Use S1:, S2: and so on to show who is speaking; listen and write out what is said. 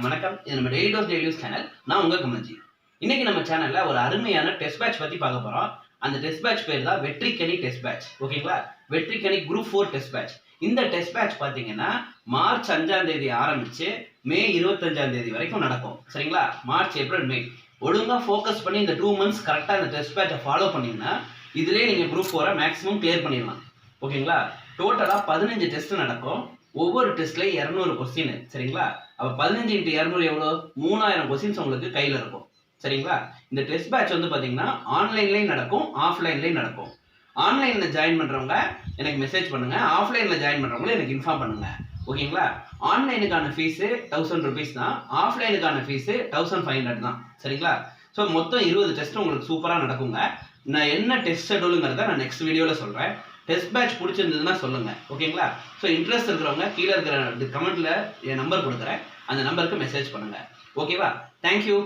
S1: எல்லாருக்கும் வணக்கம். இது நம்ம daily dose daily news channel நான் உங்க கமல்ஜி. இன்னைக்கு நம்ம சேனல்ல ஒரு அருமையான டெஸ்ட் பேட்ச் பத்தி பார்க்க போறோம். அந்த டெஸ்ட் பேட்ச் பேர் தான் வெற்றிக்கனி டெஸ்ட் பேட்ச் ஓகேங்களா? Vetrikani group four test batch இந்த டெஸ்ட் பேட்ச் பார்த்தீங்கன்னா மார்ச் அஞ்சாம் தேதி ஆரம்பிச்சு மே இருபத்தஞ்சாம் தேதி வரைக்கும் நடக்கும். சரிங்களா? March April May. ஒழுங்கா ஃபோக்கஸ் பண்ணி இந்த டூ மந்த்ஸ் கரெக்டாக இந்த டெஸ்ட் பேட்சை ஃபாலோ பண்ணிங்கன்னா இதுலேயே நீங்கள் குரூப் ஃபோரை மேக்ஸிமம் கிளியர் பண்ணிடலாம். ஓகேங்களா? டோட்டலாக பதினஞ்சு டெஸ்ட் நடக்கும். ஒவ்வொரு டெஸ்ட்லையும் இரநூறு கொஸ்டின் சரிங்களா? அப்போ பதினஞ்சு இன்ட்டு இரநூறு எவ்வளோ மூணாயிரம் கொஸ்டின்ஸ் உங்களுக்கு கையில் இருக்கும். சரிங்களா? இந்த டெஸ்ட் பேட்ச் வந்து பார்த்தீங்கன்னா ஆன்லைன்லேயும் நடக்கும் ஆஃப்லைன்லேயும் நடக்கும். ஆன்லைனில் ஜாயின் பண்ணுறவங்க எனக்கு மெசேஜ் பண்ணுங்க. ஆஃப்லைனில் ஜாயின் பண்ணுறவங்களும் எனக்கு இன்ஃபார்ம் பண்ணுங்க. ஓகேங்களா? ஆன்லைனுக்கான ஃபீஸு தௌசண்ட் ருபீஸ் தான். ஆஃப்லைனுக்கான ஃபீஸு தௌசண்ட் ஃபைவ் ஹண்ட்ரட் தான். சரிங்களா? ஸோ மொத்தம் இருபது டெஸ்ட் உங்களுக்கு சூப்பராக நடக்குங்க. நான் என்ன டெஸ்ட் ஷெடியூலுங்கிறத நான் நெக்ஸ்ட் வீடியோவில் சொல்கிறேன் டெஸ்ட் பேட்ச் பிடிச்சிருந்ததுன்னா சொல்லுங்கள் ஓகேங்களா? ஸோ இன்ட்ரெஸ்ட் இருக்கிறவங்க கீழே இருக்கிற கமெண்ட்டில் என் நம்பர் கொடுக்குறேன். அந்த நம்பருக்கு மெசேஜ் பண்ணுங்கள் ஓகேவா? தேங்க்யூ